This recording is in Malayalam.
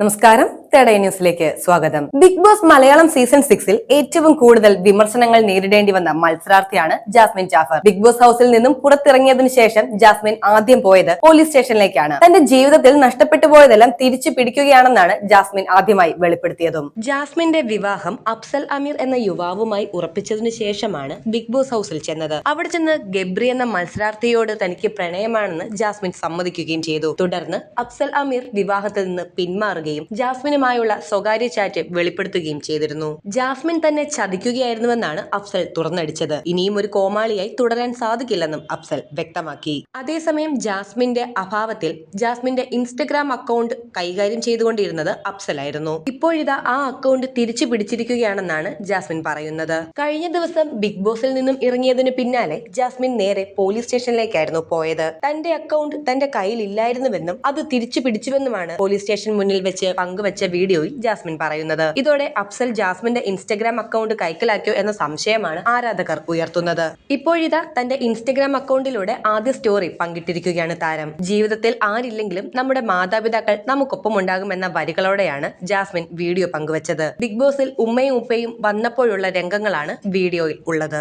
നമസ്കാരം. തേടൈ ന്യൂസിലേക്ക് സ്വാഗതം. ബിഗ് ബോസ് മലയാളം സീസൺ സിക്സിൽ ഏറ്റവും കൂടുതൽ വിമർശനങ്ങൾ നേരിടേണ്ടി വന്ന മത്സരാർത്ഥിയാണ് ജാസ്മിൻ ജാഫർ. ബിഗ് ബോസ് ഹൗസിൽ നിന്നും പുറത്തിറങ്ങിയതിനു ശേഷം ജാസ്മിൻ ആദ്യം പോയത് പോലീസ് സ്റ്റേഷനിലേക്കാണ്. തന്റെ ജീവിതത്തിൽ നഷ്ടപ്പെട്ടു പോയതെല്ലാം തിരിച്ചു പിടിക്കുകയാണെന്നാണ് ജാസ്മിൻ ആദ്യമായി വെളിപ്പെടുത്തിയതും. ജാസ്മിന്റെ വിവാഹം അഫ്സൽ അമീർ എന്ന യുവാവുമായി ഉറപ്പിച്ചതിനു ശേഷമാണ് ബിഗ് ബോസ് ഹൗസിൽ ചെന്നത്. അവിടെ ചെന്ന് ഗബ്രി എന്ന മത്സരാർത്ഥിയോട് തനിക്ക് പ്രണയമാണെന്ന് ജാസ്മിൻ സമ്മതിക്കുകയും ചെയ്തു. തുടർന്ന് അഫ്സൽ അമീർ വിവാഹത്തിൽ നിന്ന് പിന്മാറുകയും ജാസ്മിനുമായുള്ള സ്വകാര്യ ചാറ്റ് വെളിപ്പെടുത്തുകയും ചെയ്തിരുന്നു. ജാസ്മിൻ തന്നെ ചതിക്കുകയായിരുന്നുവെന്നാണ് അഫ്സൽ തുറന്നടിച്ചത്. ഇനിയും ഒരു കോമാളിയായി തുടരാൻ സാധിക്കില്ലെന്നും അഫ്സൽ വ്യക്തമാക്കി. അതേസമയം ജാസ്മിന്റെ അഭാവത്തിൽ ജാസ്മിന്റെ ഇൻസ്റ്റഗ്രാം അക്കൗണ്ട് കൈകാര്യം ചെയ്തുകൊണ്ടിരുന്നത് അഫ്സലായിരുന്നു. ഇപ്പോഴിതാ ആ അക്കൗണ്ട് തിരിച്ചു പിടിച്ചിരിക്കുകയാണെന്നാണ് ജാസ്മിൻ പറയുന്നത്. കഴിഞ്ഞ ദിവസം ബിഗ് ബോസിൽ നിന്നും ഇറങ്ങിയതിനു പിന്നാലെ ജാസ്മിൻ നേരെ പോലീസ് സ്റ്റേഷനിലേക്കായിരുന്നു പോയത്. തന്റെ അക്കൗണ്ട് തന്റെ കയ്യിൽ ഇല്ലായിരുന്നുവെന്നും അത് തിരിച്ചു പിടിച്ചുവെന്നുമാണ് പോലീസ് സ്റ്റേഷൻ മുന്നിൽ വെച്ച് പങ്കുവച്ച വീഡിയോയിൽ ജാസ്മിൻ പറയുന്നത്. ഇതോടെ അഫ്സൽ ജാസ്മിന്റെ ഇൻസ്റ്റഗ്രാം അക്കൗണ്ട് കൈക്കലാക്കിയോ എന്ന സംശയമാണ് ആരാധകർ ഉയർത്തുന്നത്. ഇപ്പോഴിതാ തന്റെ ഇൻസ്റ്റഗ്രാം അക്കൗണ്ടിലൂടെ ആദ്യ സ്റ്റോറി പങ്കിട്ടിരിക്കുകയാണ് താരം. ജീവിതത്തിൽ ആരില്ലെങ്കിലും നമ്മുടെ മാതാപിതാക്കൾ നമുക്കൊപ്പം ഉണ്ടാകുമെന്ന വരികളോടെയാണ് ജാസ്മിൻ വീഡിയോ പങ്കുവച്ചത്. ബിഗ് ബോസിൽ ഉമ്മയും ഉപ്പയും വന്നപ്പോഴുള്ള രംഗങ്ങളാണ് വീഡിയോയിൽ ഉള്ളത്.